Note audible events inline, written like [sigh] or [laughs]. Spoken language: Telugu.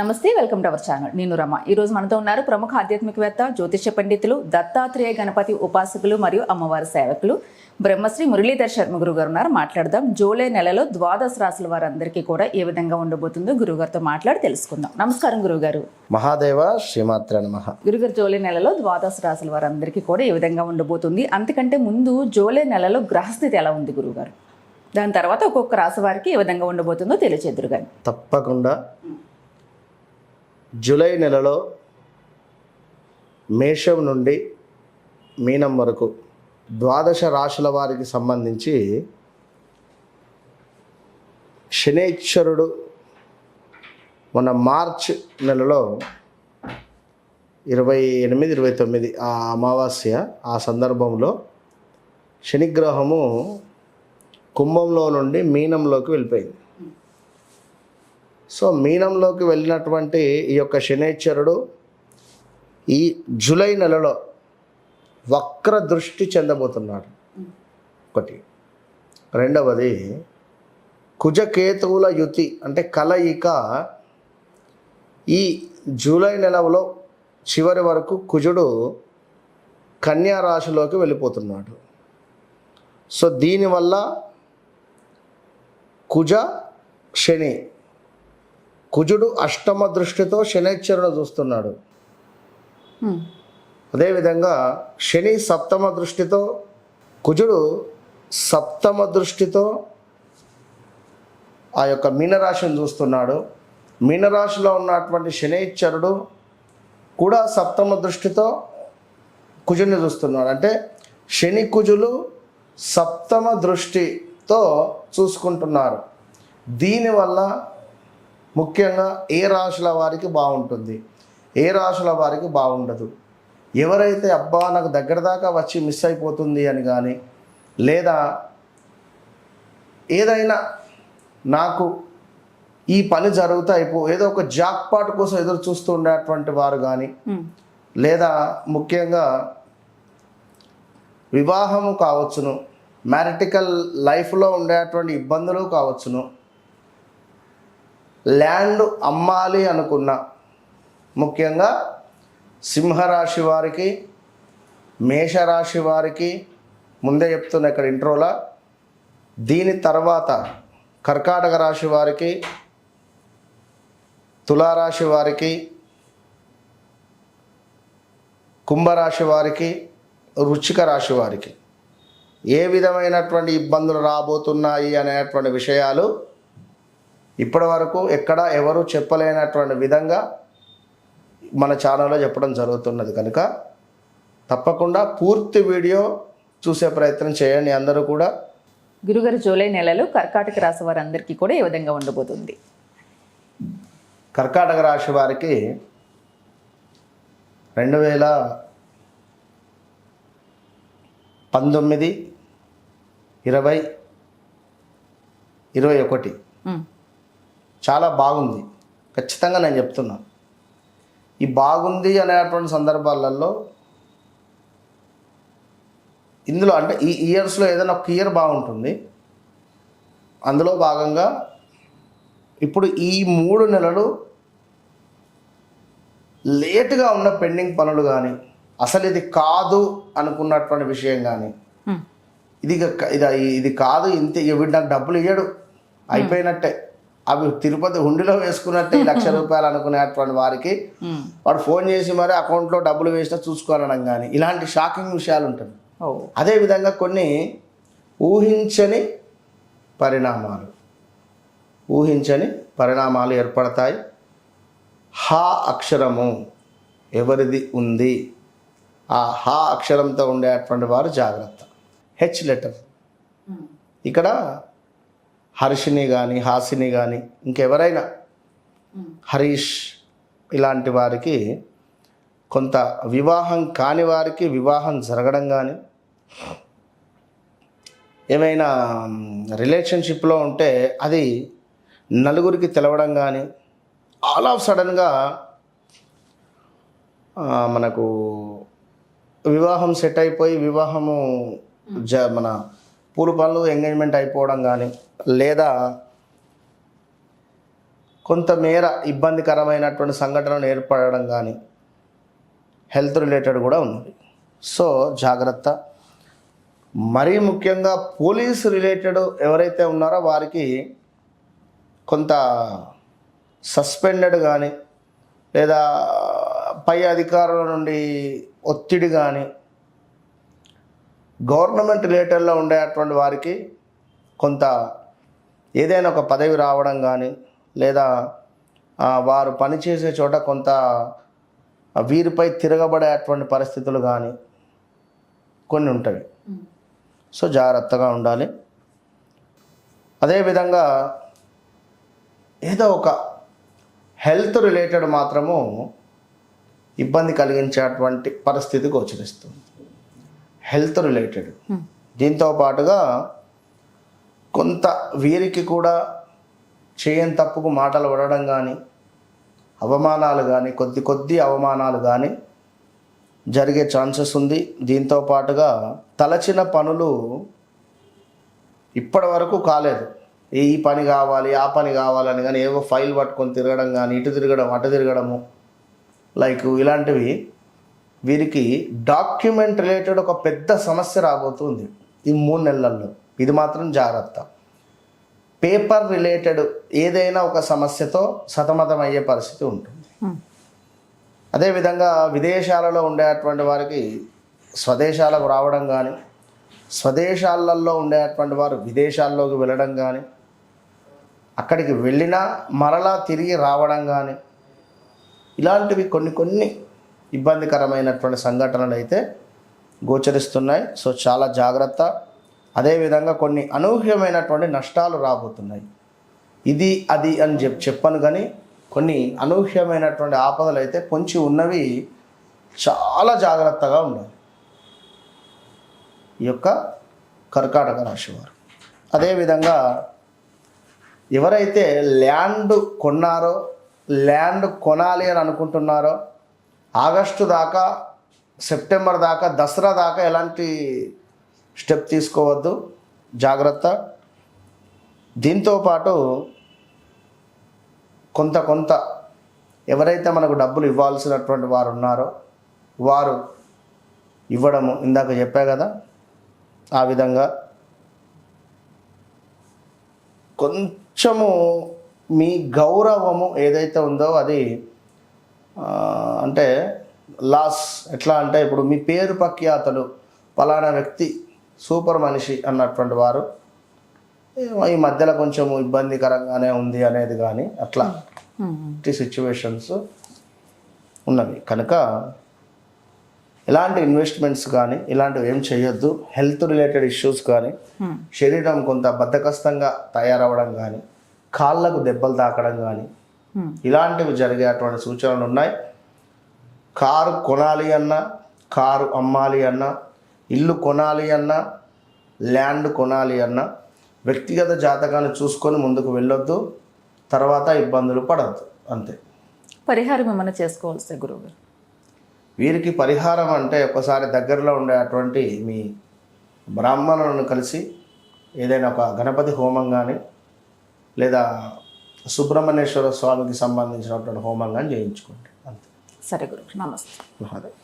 నమస్తే వెల్కమ్ టు అవర్ ఛానల్. నేను రమ. ఈ రోజు మనతో ఉన్నారు ప్రముఖ ఆధ్యాత్మికవేత్త జ్యోతిష పండితులు దత్తాత్రేయ గణపతి ఉపాసకులు మరియు అమ్మవారి సేవకులు బ్రహ్మశ్రీ మురళీధర్ శర్మ గురువు గారు ఉన్నారు. మాట్లాడదాం. జూలై నెలలో ద్వాదశ రాశుల వారందరికీ కూడా ఏ విధంగా ఉండబోతుందో గురుగారితో మాట్లాడి తెలుసుకుందాం. నమస్కారం గురుగారు. మహాదేవ శ్రీమాత్ర నమ. గురుగారు జూలై నెలలో ద్వాదశ రాశుల వారందరికీ కూడా ఏ విధంగా ఉండబోతుంది? అంతకంటే ముందు జూలై నెలలో గ్రహస్థితి ఎలా ఉంది గురుగారు? దాని తర్వాత ఒక్కొక్క రాశి వారికి ఏ విధంగా ఉండబోతుందో తెలియచేద్దరు కానీ తప్పకుండా జూలై నెలలో మేషం నుండి మీనం వరకు ద్వాదశ రాశుల వారికి సంబంధించి శనేశ్వరుడు మన మార్చ్ నెలలో ఇరవై ఎనిమిది ఇరవై తొమ్మిది ఆ అమావాస్య ఆ సందర్భంలో శనిగ్రహము కుంభంలో నుండి మీనంలోకి వెళ్ళిపోయింది. సో మీనంలోకి వెళ్ళినటువంటి ఈ యొక్క శనేశ్వరుడు ఈ జూలై నెలలో వక్ర దృష్టి చెందబోతున్నాడు. ఒకటి. రెండవది కుజకేతువుల యుతి అంటే కలయిక ఈ జూలై నెలలో చివరి వరకు కుజుడు కన్యా రాశిలోకి వెళ్ళిపోతున్నాడు. సో దీనివల్ల కుజ శని కుజుడు అష్టమ దృష్టితో శనేశ్వరుడు చూస్తున్నాడు. అదేవిధంగా శని సప్తమ దృష్టితో కుజుడు సప్తమ దృష్టితో ఆ యొక్క మీనరాశిని చూస్తున్నాడు. మీనరాశిలో ఉన్నటువంటి శనేశ్వరుడు కూడా సప్తమ దృష్టితో కుజుని చూస్తున్నాడు. అంటే శని కుజులు సప్తమ దృష్టితో చూసుకుంటున్నారు. దీనివల్ల ముఖ్యంగా ఏ రాశుల వారికి బాగుంటుంది ఏ రాశుల వారికి బాగుండదు ఎవరైతే అబ్బా నాకు దగ్గర దాకా వచ్చి మిస్ అయిపోతుంది అని కానీ లేదా ఏదైనా నాకు ఈ పని జరుగుతూ అయిపో ఏదో ఒక జాక్పాట్ కోసం ఎదురు చూస్తూ ఉండేటువంటి వారు కానీ. లేదా ముఖ్యంగా వివాహము కావచ్చును మ్యారిటికల్ లైఫ్లో ఉండేటువంటి ఇబ్బందులు కావచ్చును ల్యాండ్ అమ్మాలి అనుకున్న. ముఖ్యంగా సింహరాశి వారికి మేషరాశి వారికి ముందే చెప్తున్న ఇక్కడ ఇంట్రోలా దీని తర్వాత కర్కాటక రాశి వారికి తులారాశి వారికి కుంభరాశి వారికి వృచ్చిక రాశి వారికి ఏ విధమైనటువంటి ఇబ్బందులు రాబోతున్నాయి అనేటువంటి విషయాలు ఇప్పటి వరకు ఎక్కడ ఎవరు చెప్పలేనటువంటి విధంగా మన ఛానల్లో చెప్పడం జరుగుతున్నది. కనుక తప్పకుండా పూర్తి వీడియో చూసే ప్రయత్నం చేయండి. అందరూ కూడా గురుగారు జూలై నెలలో కర్కాటక రాశి వారందరికీ కూడా ఏ విధంగా ఉండబోతుంది? కర్కాటక రాశి వారికి రెండు వేల పంతొమ్మిది ఇరవై ఇరవై ఒకటి. చాలా బాగుంది. ఖచ్చితంగా నేను చెప్తున్నా. ఈ బాగుంది అనేటువంటి సందర్భాలలో ఇందులో అంటే ఈ ఇయర్స్లో ఏదైనా ఒక ఇయర్ బాగుంటుంది. అందులో భాగంగా ఇప్పుడు ఈ మూడు నెలలు లేటుగా ఉన్న పెండింగ్ పనులు కానీ అసలు ఇది కాదు అనుకున్నటువంటి విషయం కానీ. ఇది ఇది ఇది కాదు ఇంత వీడు నాకు డబ్బులు ఇయ్యడు. అయిపోయినట్టే. అవి తిరుపతి హుండీలో వేసుకున్నట్టే ఈ లక్ష [laughs] రూపాయలు అనుకునేటువంటి వారికి. వాడు ఫోన్ చేసి మరి అకౌంట్లో డబ్బులు వేసినా చూసుకోనడం కానీ ఇలాంటి షాకింగ్ విషయాలు ఉంటుంది. అదేవిధంగా కొన్ని ఊహించని పరిణామాలు. ఊహించని పరిణామాలు ఏర్పడతాయి. హా అక్షరము ఎవరిది ఉంది? ఆ హా అక్షరంతో ఉండేటువంటి వారు జాగ్రత్త. H letter. ఇక్కడ హర్షిని కానీ హాసిని కానీ ఇంకెవరైనా హరీష్ ఇలాంటి వారికి కొంత వివాహం కాని వారికి వివాహం జరగడం కానీ ఏమైనా రిలేషన్షిప్లో ఉంటే అది నలుగురికి తెలవడం కానీ ఆల్ ఆఫ్ సడన్గా మనకు వివాహం సెట్ అయిపోయి వివాహము జ మన పూల పనులు ఎంగేజ్మెంట్ అయిపోవడం కానీ లేదా కొంతమేర ఇబ్బందికరమైనటువంటి సంఘటనలు ఏర్పడడం కానీ హెల్త్ రిలేటెడ్ కూడా ఉన్నది. సో జాగ్రత్త. మరీ ముఖ్యంగా పోలీస్ రిలేటెడ్ ఎవరైతే ఉన్నారో వారికి కొంత సస్పెండెడ్ కానీ లేదా పై అధికారుల నుండి ఒత్తిడి కానీ గవర్నమెంట్ రిలేటెడ్లో ఉండేటువంటి వారికి కొంత ఏదైనా ఒక పదవి రావడం కానీ లేదా వారు పనిచేసే చోట కొంత వీరిపై తిరగబడేటువంటి పరిస్థితులు కానీ కొన్ని ఉంటాయి. సో జాగ్రత్తగా ఉండాలి. అదేవిధంగా ఏదో ఒక హెల్త్ రిలేటెడ్ మాత్రము ఇబ్బంది కలిగించేటువంటి పరిస్థితి గోచరిస్తుంది. Health related. దీంతో పాటుగా కొంత వీరికి కూడా చేయని తప్పుకు మాటలు పడడం కానీ అవమానాలు కానీ కొద్ది కొద్ది అవమానాలు కానీ జరిగే ఛాన్సెస్ ఉంది. దీంతో పాటుగా తలచిన పనులు ఇప్పటి వరకు కాలేదు. ఈ పని కావాలి ఆ పని కావాలని కానీ ఏవో ఫైల్ పట్టుకొని తిరగడం కానీ ఇటు తిరగడం అటు తిరగడము లైక్ ఇలాంటివి వీరికి డాక్యుమెంట్ రిలేటెడ్ ఒక పెద్ద సమస్య రాబోతుంది ఈ మూడు నెలల్లో. ఇది మాత్రం జాగ్రత్త. పేపర్ రిలేటెడ్ ఏదైనా ఒక సమస్యతో సతమతం అయ్యే పరిస్థితి ఉంటుంది. అదేవిధంగా విదేశాలలో ఉండేటువంటి వారికి స్వదేశాలకు రావడం కానీ స్వదేశాలలో ఉండేటువంటి వారు విదేశాల్లోకి వెళ్ళడం కానీ అక్కడికి వెళ్ళినా మరలా తిరిగి రావడం కానీ ఇలాంటివి కొన్ని కొన్ని ఇబ్బందికరమైనటువంటి సంఘటనలు అయితే గోచరిస్తున్నాయి. సో చాలా జాగ్రత్త. అదేవిధంగా కొన్ని అనూహ్యమైనటువంటి నష్టాలు రాబోతున్నాయి. ఇది అది అని చెప్ చెప్పను కానీ కొన్ని అనూహ్యమైనటువంటి ఆపదలు అయితే పొంచి ఉన్నవి చాలా జాగ్రత్తగా ఉండాలి. ఈ యొక్క కర్కాటక రాశివారు. అదేవిధంగా ఎవరైతే ల్యాండ్ కొన్నారో ల్యాండ్ కొనాలి అని అనుకుంటున్నారో ఆగస్టు దాకా సెప్టెంబర్ దాకా దసరా దాకా ఎలాంటి స్టెప్ తీసుకోవద్దు జాగ్రత్త. దీంతో పాటు కొంత కొంత ఎవరైతే మనకు డబ్బులు ఇవ్వాల్సినటువంటి వారు ఉన్నారో వారు ఇవ్వడము ఇందాక చెప్పా కదా ఆ విధంగా కొంచెము మీ గౌరవము ఏదైతే ఉందో అది అంటే లాస్ ఎట్లా అంటే ఇప్పుడు మీ పేరు ప్రఖ్యాతలు పలానా వ్యక్తి సూపర్ మనిషి అన్నటువంటి వారు. ఈ మధ్యలో కొంచెం ఇబ్బందికరంగానే ఉంది అనేది కానీ అట్లా సిచ్యువేషన్స్ ఉన్నవి. కనుక ఇలాంటి ఇన్వెస్ట్మెంట్స్ కానీ ఇలాంటివి ఏం చేయొద్దు. హెల్త్ రిలేటెడ్ ఇష్యూస్ కానీ శరీరం కొంత బద్ధకస్తంగా తయారవడం కానీ కాళ్ళకు దెబ్బలు తాకడం కానీ ఇలాంటివి జరిగేటువంటి సూచనలు ఉన్నాయి. కారు కొనాలి అన్నా కారు అమ్మాలి అన్నా ఇల్లు కొనాలి అన్నా ల్యాండ్ కొనాలి అన్నా వ్యక్తిగత జాతకాన్ని చూసుకొని ముందుకు వెళ్ళొద్దు తర్వాత ఇబ్బందులు పడద్దు అంతే. పరిహారం ఏమైనా చేసుకోవాల్సి గురువు గారు వీరికి పరిహారం అంటే ఒకసారి దగ్గరలో ఉండేటువంటి మీ బ్రాహ్మణులను కలిసి ఏదైనా ఒక గణపతి హోమం కానీ లేదా సుబ్రహ్మణ్యేశ్వర స్వామికి సంబంధించినటువంటి హోమం కానీ చేయించుకోండి అంతే. సరే గురువు నమస్తే. మహాదేవ్.